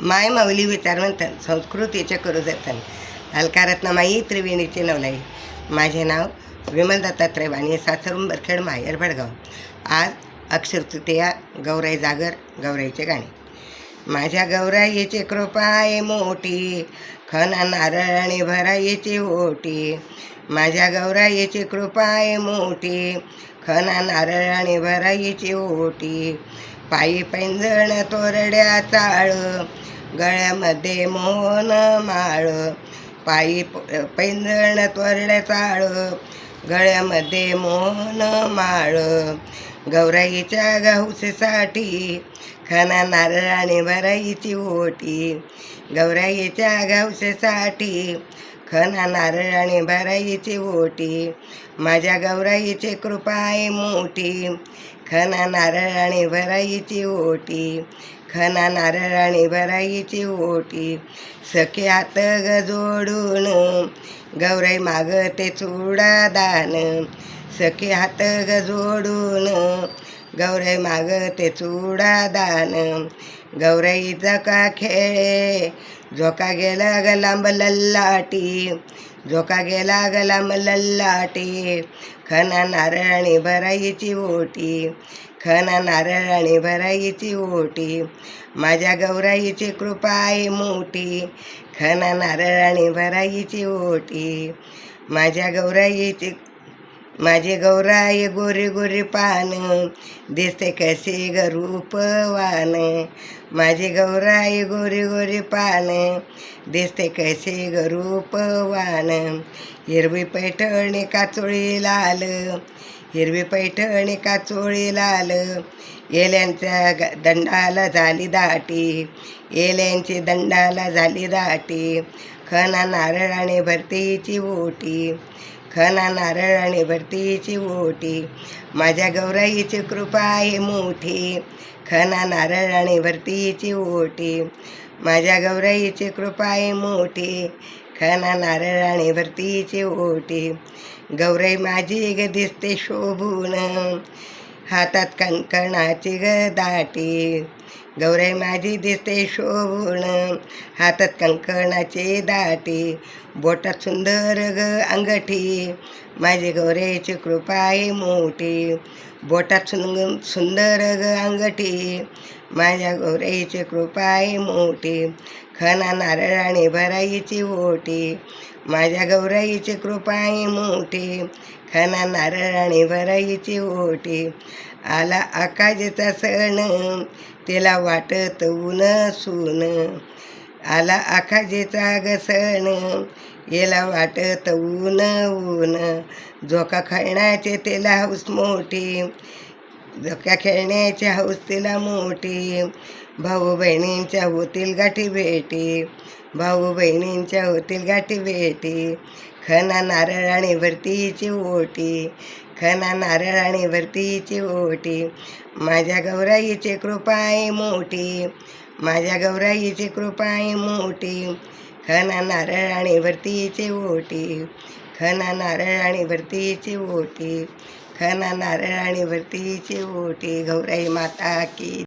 माय माऊली विचारवंतन संस्कृतीचे करू जतन. अलकारत्नमाई त्रिवेणीचे नवलाई. माझे नाव विमल दत्तात्रय वाणी सासरून बरखेड माहेर भडगाव आज अक्षर तृतीया गौराई जागर गौराईचे गाणे. माझ्या गौराईचे कृपा आहे मोठी खना नारळ भरायची ओटी. माझ्या गौराईची कृपा आहे मोठी खना नारळ भरायची ओटी. पायी पैंजण तोरड्या चाळ गळ्यामध्ये मोहन माळ. पायी पैंजण तोरड्या चाळ गळ्यामध्ये मोहन माळ. गौराईच्या गौसेसाठी खाना नारळाने भराईची ओटी. गौराईच्या गौसेसाठी खना नारळाने भराईची ओटी. माझ्या गौराईची कृपा आहे मोठी. खना नारळाने भराईची ओटी. खना नारळ आणि भराईची ओटी. सखे हात ग जोडून गौराई मागते चुडा दान. सखी हात ग जोडून गौराई मागते चुडा दान. गौराई जका खेळे झोका गेला ग लांब लल्लाटी. झोका गेला ग लांब लल्लाटी. खना नारळ आणि भराईची ओटी. खना नारळ आणि भराईची ओटी. माझ्या गौराईची कृपा आहे मोठी. खना नारळ आणि भराईची ओटी. माझ्या गौराईची माझे गौराई गोरी गोरी पान दिसते कसे गरूपवान माझे गौराई गोरी गोरी पान दिसते कसे गरूपवान हिरवी पैठणी काचोळी लाल हिरवी पैठणी काचोळी लाल. येल्यांच्या ग- दंडाला झाली दाटी येल्यांची दंडाला झाली दाटी. खना नारळाने भरतीची ओटी. खना नारळाने भरतीची ओटी. माझ्या गौराईची कृपा आहे मोठी. खना नारळ आणि भरतीची ओटी. माझ्या गौराईची कृपा आहे मोठी. खना नारळाने भरतीची ओटी. गौराई माझी ग दिसते शोभून. हातात कंकणाची ग दाटी. गौराई माझी दिसते शोभून. हातात कंकणाची दाटी बोटात सुंदर ग अंगठी. माझी गौराईची कृपा आहे मोठी बोटात सुंग सुंदर ग अंगठी. माझ्या गौराईची कृपा आहे मोठी खना नारळाने भराईची ओटी. माझ्या गौराईची कृपा आहे मोठी खना नारळ आणि भराईची ओटी. आला आकाशचा सण तिला वाटत ऊन सून. आला आकाशेचा ग सण याला वाटत ऊन ऊन. झोका खळण्याचे तिला हौस मोठी झोका खेळण्याच्या हौस मोठी. भाऊ बहिणींच्या होतील गाठी भेटी. भाऊ बहिणींच्या होतील गाठी भेटी. खना नारळ आणि भरतीची ओटी. खना नारळ आणि भरतीची ओटी. माझ्या गौराईची कृपा आहे मोठी. माझ्या गौराईची कृपा आहे मोठी. खना नारळ आणि भरतीची ओटी. खना नारळ आणि भरतीची ओटी. खना नारळ आणि भरतीची ओटी गौराई माता की